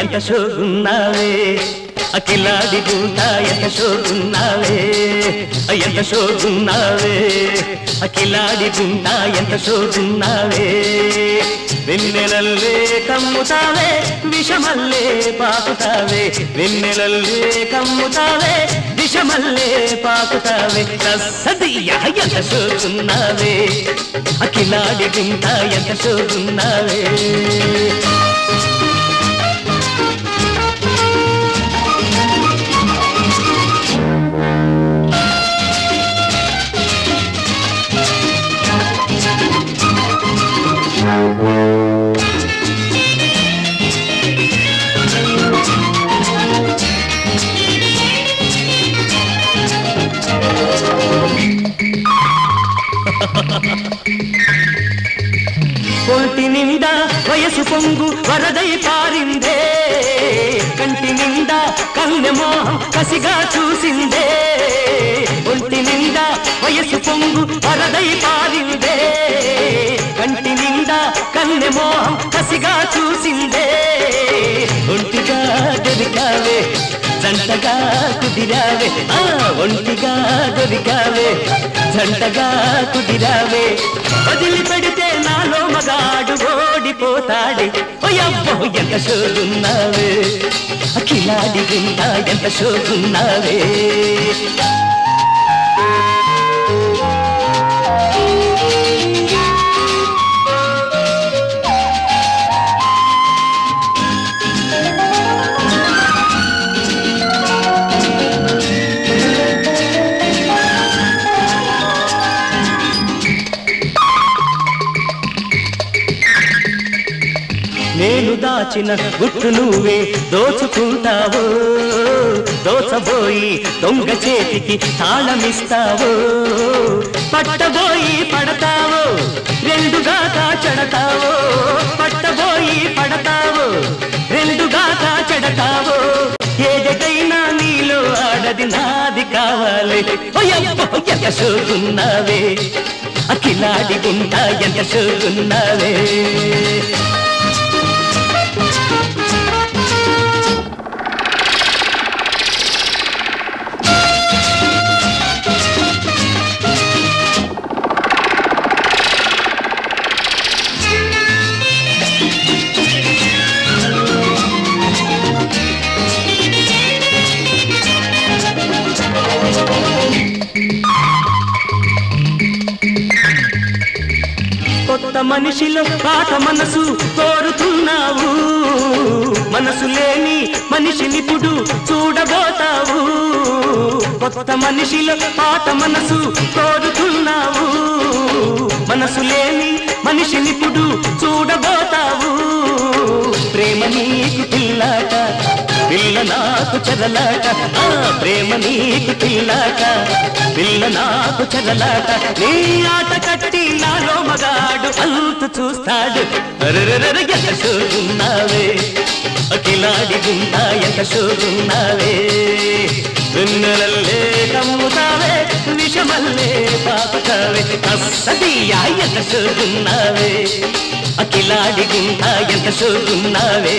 ఎంత షోగున్నావే అఖిలాది గుంట ఎంత షోగున్నావే ఎంత షోగున్నావే అఖిలాది గుంట ఎంత షోగున్నావే వెన్నెలల్లే కమ్ముతావే విషమల్లే పాకుతావే. వెన్నెలల్లే కమ్ముతావే విషమల్లే పాకుతావే. సదియ ఎంత షోగున్నావే అఖిలాడి గుంట ఎంత షోగున్నావే కోటి నిండా వయసు పొంగు వరదై పారిందే. కంటి నిండా కన్నె మోహం కసిగా చూసిందే. ఒంటి నిండా వయసు పొంగు వరదై పారిందే. కంటి నిండా కన్నె మోహం కసిగా చూసిందే. ఒంటిగా దొరికావే జంటగా కుదిరావే. ఆ ఒంటిగా దొరికావే. జంటగా కుదిరావే. వదిలి పెడితే నాలో మగాడు ఓడిపోతాడే. ఓయబ్బో ఎంత షోగున్నావే అఖిలాడి గుండా ఎంత షోగున్నావే నేను దాచిన గుట్టు నువ్వే దోచుకుంటావు? దోచబోయి దొంగ చేతికి తాళమిస్తావు? పట్టబోయి పడతావు? రెండుగా కాచడతావో? పట్టబోయి పడతావు? రెండుగా కాచడతావో? ఏదైనా నీలో ఆడది నాది కావాలి. ఎంత షోకున్నావే అఖిలాడి గుండా ఎంత చూస్తున్నావే మనిషిలో పాత మనసు కోరుతున్నావు. మనసు లేని మనిషినిప్పుడు చూడబోతావు. కొత్త మనిషిలో పాత మనసు కోరుతున్నావు. మనసు లేని మనిషినిప్పుడు చూడబోతావు. ప్రేమ నీకు పిల్లాట పిల్ల నాకు చెరలాట ఆ ప్రేమ నీకు పిల్లాట పిల్ల నాకు చెరలాట నీ ఆట కట్టి నాలో మగాడు అంతు చూస్తాడు. అరెరెరెరె, ఎంత షోగున్నావే అఖిలాడి గుండా ఎంత చూస్తున్నావే వెన్నెలల్లే కమ్ముతావే విషమల్లే పాపుతావే అస్సదియా ఎంత చూస్తున్నావే అఖిలాడి గుండా ఎంత చూస్తున్నావే